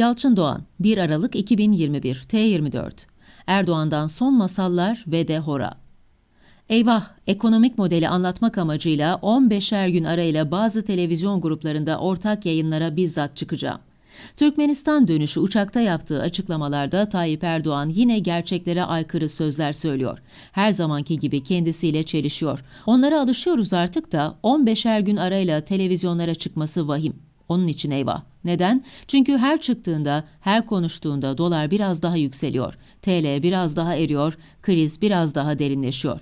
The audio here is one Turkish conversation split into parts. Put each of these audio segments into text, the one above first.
Yalçın Doğan, 1 Aralık 2021, T24. Erdoğan'dan son masallar ve de hora. Eyvah, ekonomik modeli anlatmak amacıyla 15'er gün arayla bazı televizyon gruplarında ortak yayınlara bizzat çıkacağım. Türkmenistan dönüşü uçakta yaptığı açıklamalarda Tayyip Erdoğan yine gerçeklere aykırı sözler söylüyor. Her zamanki gibi kendisiyle çelişiyor. Onlara alışıyoruz artık da 15'er gün arayla televizyonlara çıkması vahim. Onun için eyvah. Neden? Çünkü her çıktığında, her konuştuğunda dolar biraz daha yükseliyor. TL biraz daha eriyor, kriz biraz daha derinleşiyor.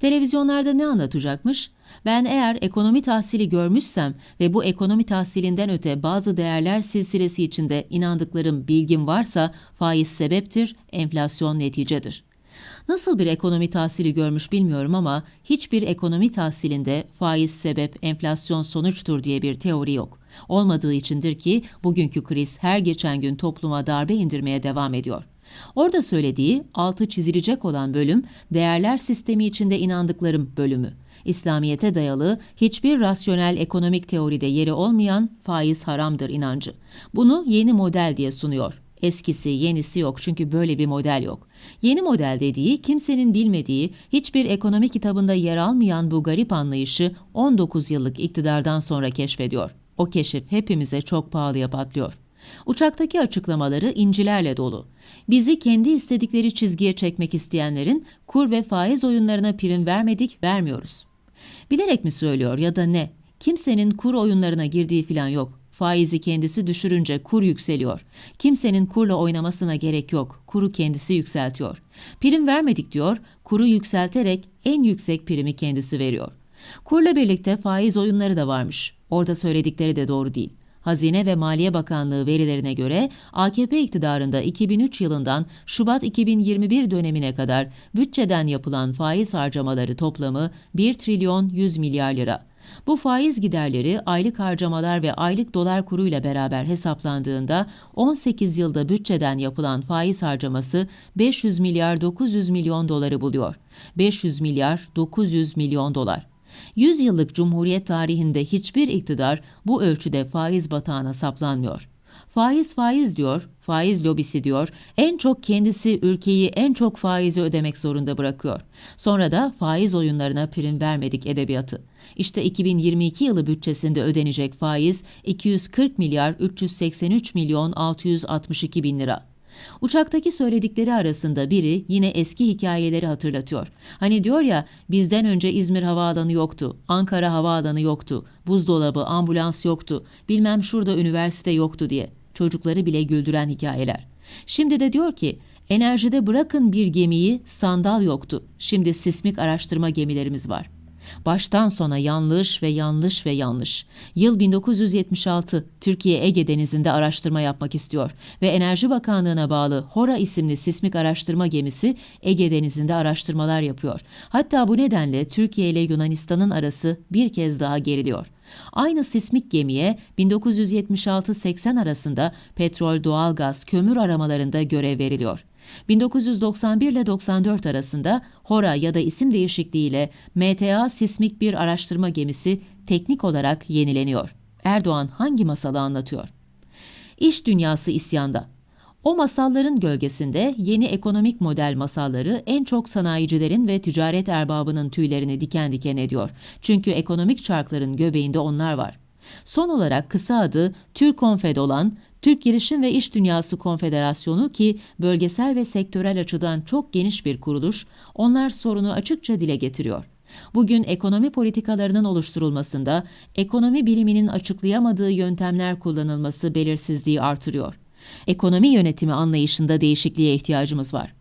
Televizyonlarda ne anlatacakmış? Ben eğer ekonomi tahsili görmüşsem ve bu ekonomi tahsilinden öte bazı değerler silsilesi içinde inandıklarım, bilgim varsa faiz sebeptir, enflasyon neticedir. Nasıl bir ekonomi tahsili görmüş bilmiyorum ama hiçbir ekonomi tahsilinde faiz sebep, enflasyon sonuçtur diye bir teori yok. Olmadığı içindir ki bugünkü kriz her geçen gün topluma darbe indirmeye devam ediyor. Orada söylediği altı çizilecek olan bölüm değerler sistemi içinde inandıklarım bölümü. İslamiyete dayalı hiçbir rasyonel ekonomik teoride yeri olmayan faiz haramdır inancı. Bunu yeni model diye sunuyor. Eskisi, yenisi yok çünkü böyle bir model yok. Yeni model dediği kimsenin bilmediği, hiçbir ekonomi kitabında yer almayan bu garip anlayışı 19 yıllık iktidardan sonra keşfediyor. O keşif hepimize çok pahalıya patlıyor. Uçaktaki açıklamaları incilerle dolu. Bizi kendi istedikleri çizgiye çekmek isteyenlerin kur ve faiz oyunlarına prim vermedik, vermiyoruz. Bilerek mi söylüyor ya da ne? Kimsenin kur oyunlarına girdiği falan yok. Faizi kendisi düşürünce kur yükseliyor. Kimsenin kurla oynamasına gerek yok. Kuru kendisi yükseltiyor. Prim vermedik diyor, kuru yükselterek en yüksek primi kendisi veriyor. Kurla birlikte faiz oyunları da varmış. Orada söyledikleri de doğru değil. Hazine ve Maliye Bakanlığı verilerine göre AKP iktidarında 2003 yılından Şubat 2021 dönemine kadar bütçeden yapılan faiz harcamaları toplamı 1 trilyon 100 milyar lira. Bu faiz giderleri aylık harcamalar ve aylık dolar kuruyla beraber hesaplandığında 18 yılda bütçeden yapılan faiz harcaması 500 milyar 900 milyon doları buluyor. 500 milyar 900 milyon dolar. 100 yıllık Cumhuriyet tarihinde hiçbir iktidar bu ölçüde faiz batağına saplanmıyor. Faiz faiz diyor, faiz lobisi diyor, en çok kendisi ülkeyi en çok faizi ödemek zorunda bırakıyor. Sonra da faiz oyunlarına prim vermedik edebiyatı. İşte 2022 yılı bütçesinde ödenecek faiz 240 milyar 383 milyon 662 bin lira. Uçaktaki söyledikleri arasında biri yine eski hikayeleri hatırlatıyor. Hani diyor ya bizden önce İzmir Havaalanı yoktu, Ankara Havaalanı yoktu, buzdolabı, ambulans yoktu, bilmem şurada üniversite yoktu diye. Çocukları bile güldüren hikayeler. Şimdi de diyor ki enerjide bırakın bir gemiyi sandal yoktu. Şimdi sismik araştırma gemilerimiz var. Baştan sona yanlış ve yanlış ve yanlış. Yıl 1976 Türkiye Ege Denizi'nde araştırma yapmak istiyor ve Enerji Bakanlığı'na bağlı HORA isimli sismik araştırma gemisi Ege Denizi'nde araştırmalar yapıyor. Hatta bu nedenle Türkiye ile Yunanistan'ın arası bir kez daha geriliyor. Aynı sismik gemiye 1976-80 arasında petrol, doğalgaz, kömür aramalarında görev veriliyor. 1991 ile 94 arasında HORA ya da isim değişikliğiyle MTA sismik bir araştırma gemisi teknik olarak yenileniyor. Erdoğan hangi masalı anlatıyor? İş dünyası isyanda. O masalların gölgesinde yeni ekonomik model masalları en çok sanayicilerin ve ticaret erbabının tüylerini diken diken ediyor. Çünkü ekonomik çarkların göbeğinde onlar var. Son olarak kısa adı Türkonfed olan Türk Girişim ve İş Dünyası Konfederasyonu ki bölgesel ve sektörel açıdan çok geniş bir kuruluş, onlar sorunu açıkça dile getiriyor. Bugün ekonomi politikalarının oluşturulmasında ekonomi biliminin açıklayamadığı yöntemler kullanılması belirsizliği artırıyor. Ekonomi yönetimi anlayışında değişikliğe ihtiyacımız var.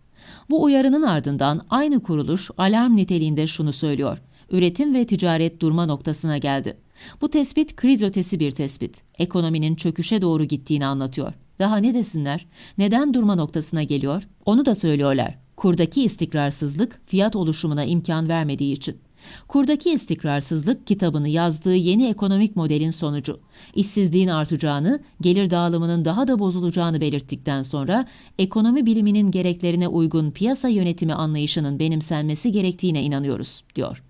Bu uyarının ardından aynı kuruluş alarm niteliğinde şunu söylüyor. Üretim ve ticaret durma noktasına geldi. Bu tespit kriz ötesi bir tespit. Ekonominin çöküşe doğru gittiğini anlatıyor. Daha ne desinler? Neden durma noktasına geliyor? Onu da söylüyorlar. Kurdaki istikrarsızlık fiyat oluşumuna imkan vermediği için. Kurdaki istikrarsızlık kitabını yazdığı yeni ekonomik modelin sonucu. İşsizliğin artacağını, gelir dağılımının daha da bozulacağını belirttikten sonra ekonomi biliminin gereklerine uygun piyasa yönetimi anlayışının benimsenmesi gerektiğine inanıyoruz, diyor.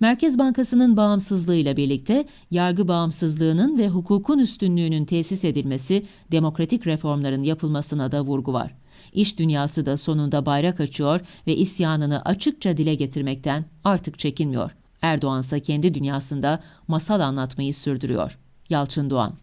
Merkez Bankası'nın bağımsızlığıyla birlikte yargı bağımsızlığının ve hukukun üstünlüğünün tesis edilmesi, demokratik reformların yapılmasına da vurgu var. İş dünyası da sonunda bayrak açıyor ve isyanını açıkça dile getirmekten artık çekinmiyor. Erdoğan ise kendi dünyasında masal anlatmayı sürdürüyor. Yalçın Doğan